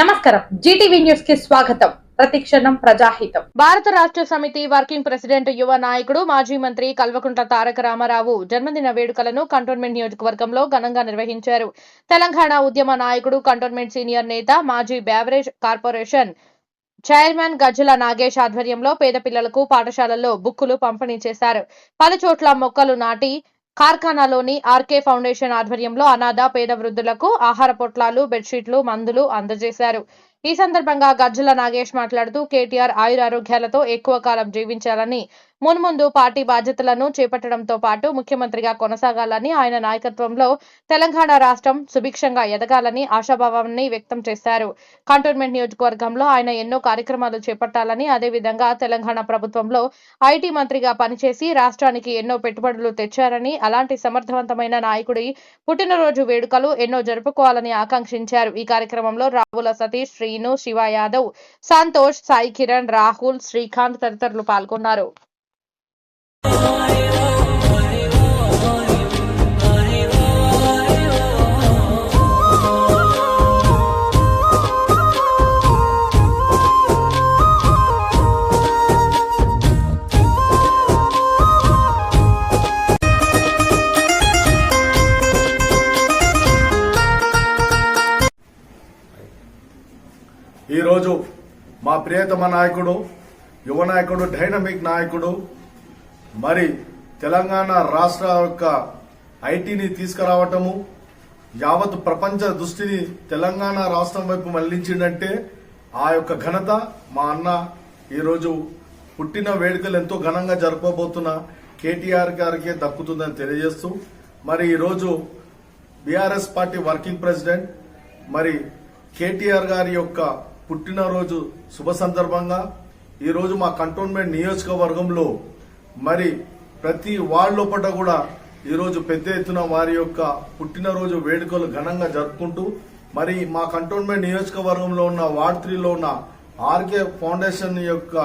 నమస్కారం. జీటీవీ న్యూస్కి స్వాగతం. ప్రతిక్షణం ప్రజాహితం. భారత రాష్ట్ర సమితి వర్కింగ్ ప్రెసిడెంట్ యువ నాయకుడు మాజీ మంత్రి కల్వకుంట్ల తారక రామారావు జన్మదిన వేడుకలను కంటోన్మెంట్ నియోజకవర్గంలో ఘనంగా నిర్వహించారు. తెలంగాణ ఉద్యమ నాయకుడు కంటోన్మెంట్ సీనియర్ నేత మాజీ beverage corporation chairman Gajjala Nagesh ఆధ్వర్యంలో పేద పిల్లలకు పాఠశాలల్లో బుక్కులు పంపిణీ చేశారు. పలు చోట్ల మొక్కలు నాటి కార్ఖానాలోని ఆర్కే ఫౌండేషన్ ఆధ్వర్యంలో అనాథ పేద వృద్ధులకు ఆహార పొట్లాలు బెడ్షీట్లు మందులు అందజేశారు. ఈ సందర్భంగా గజ్జల నాగేష్ మాట్లాడుతూ కేటీఆర్ ఆయురారోగ్యాలతో ఎక్కువ కాలం జీవించాలని మున్ముందు పార్టీ బాధ్యతలను చేపట్టడంతో పాటు ముఖ్యమంత్రిగా కొనసాగాలని ఆయన నాయకత్వంలో తెలంగాణ రాష్ట్రం సుభిక్షంగా ఎదగాలని ఆశాభావాన్ని వ్యక్తం చేశారు. కంటోన్మెంట్ నియోజకవర్గంలో ఆయన ఎన్నో కార్యక్రమాలు చేపట్టాలని అదేవిధంగా తెలంగాణ ప్రభుత్వంలో ఐటీ మంత్రిగా పనిచేసి రాష్ట్రానికి ఎన్నో పెట్టుబడులు తెచ్చారని అలాంటి సమర్థవంతమైన నాయకుడి పుట్టినరోజు వేడుకలు ఎన్నో జరుపుకోవాలని ఆకాంక్షించారు. ఈ కార్యక్రమంలో రావుల సతీష్ శ్రీను శివ యాదవ్ సంతోష్ సాయి కిరణ్ రాహుల్ శ్రీకాంత్ తదితరులు పాల్గొన్నారు. ఈరోజు మా ప్రియతమ నాయకుడు యువ నాయకుడు డైనమిక్ నాయకుడు మరి తెలంగాణ రాష్ట్ర యొక్క ఐటీని తీసుకురావటము యావత్ ప్రపంచ దృష్టిని తెలంగాణ రాష్ట్రం వైపు మళ్ళించిందంటే ఆ యొక్క ఘనత మా అన్న ఈరోజు పుట్టిన వేడుకలు ఎంతో ఘనంగా జరపబోతున్న కేటీఆర్ గారికే దక్కుతుందని తెలియజేస్తూ మరి ఈరోజు బీఆర్ఎస్ పార్టీ వర్కింగ్ ప్రెసిడెంట్ మరి కేటీఆర్ గారి యొక్క పుట్టినరోజు శుభ సందర్భంగా ఈరోజు మా కంటోన్మెంట్ నియోజకవర్గంలో మరి ప్రతి వార్డు లోపల కూడా ఈరోజు పెద్ద ఎత్తున వారి యొక్క పుట్టినరోజు వేడుకలు ఘనంగా జరుపుకుంటూ మరి మా కంటోన్మెంట్ నియోజకవర్గంలో ఉన్న వార్డ్ త్రీలో ఉన్న ఆర్కే ఫౌండేషన్ యొక్క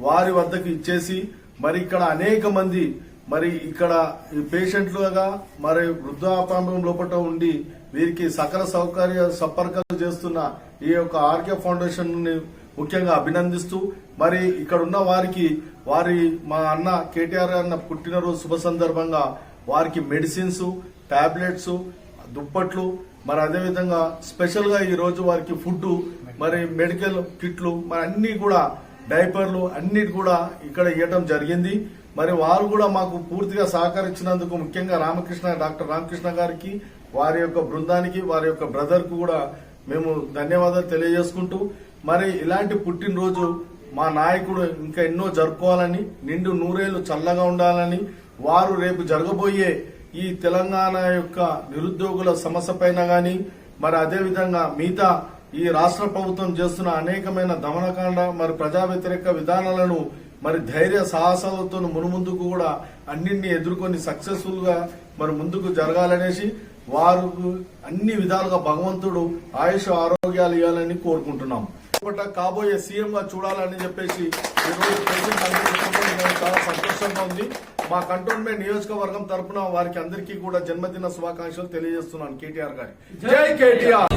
వారి వద్దకు ఇచ్చేసి మరి ఇక్కడ అనేక మంది మరి ఇక్కడ ఈ పేషెంట్లుగా మరి వృద్ధాప్యం లోపల ఉండి వీరికి సకల సౌకర్య సంపర్కాలు చేస్తున్న ఈ యొక్క ఆర్కే ఫౌండేషన్ని ముఖ్యంగా అభినందిస్తూ మరి ఇక్కడ ఉన్న వారికి వారి మా అన్న కేటీఆర్ అన్న పుట్టినరోజు శుభ సందర్భంగా వారికి మెడిసిన్స్ టాబ్లెట్స్ దుప్పట్లు మరి అదేవిధంగా స్పెషల్గా ఈ రోజు వారికి ఫుడ్ మరి మెడికల్ కిట్లు మరి అన్ని కూడా డైపర్లు అన్నిటి కూడా ఇక్కడ ఇవ్వడం జరిగింది. మరి వారు కూడా మాకు పూర్తిగా సహకరించినందుకు ముఖ్యంగా రామకృష్ణ డాక్టర్ రామకృష్ణ గారికి వారి యొక్క బృందానికి వారి యొక్క బ్రదర్కు కూడా మేము ధన్యవాదాలు తెలియజేసుకుంటూ మరి ఇలాంటి పుట్టినరోజు మా నాయకుడు ఇంకా ఎన్నో జరుపుకోవాలని నిండు నూరేళ్ళు చల్లగా ఉండాలని వారు రేపు జరగబోయే ఈ తెలంగాణ యొక్క నిరుద్యోగుల సమస్య పైన గాని మరి అదేవిధంగా మిగతా ఈ రాష్ట్ర ప్రభుత్వం చేస్తున్న అనేకమైన దమనకాండ మరి ప్రజా వ్యతిరేక విధానాలను మరి ధైర్య సాహసాలతో మునుముందుకు కూడా అన్నింటినీ ఎదుర్కొని సక్సెస్ఫుల్గా మరి ముందుకు జరగాలనేసి వారు అన్ని విధాలుగా భగవంతుడు ఆయుష్ ఆరోగ్యాలు ఇవ్వాలని కోరుకుంటున్నాం. కాబోయే సీఎం గా చూడాలని చెప్పేసి చాలా సంతోషంగా ఉంది. మా కంటోన్మెంట్ నియోజకవర్గం తరపున వారికి అందరికీ కూడా జన్మదిన శుభాకాంక్షలు తెలియజేస్తున్నాను కేటీఆర్ గారి. జై కేటీఆర్!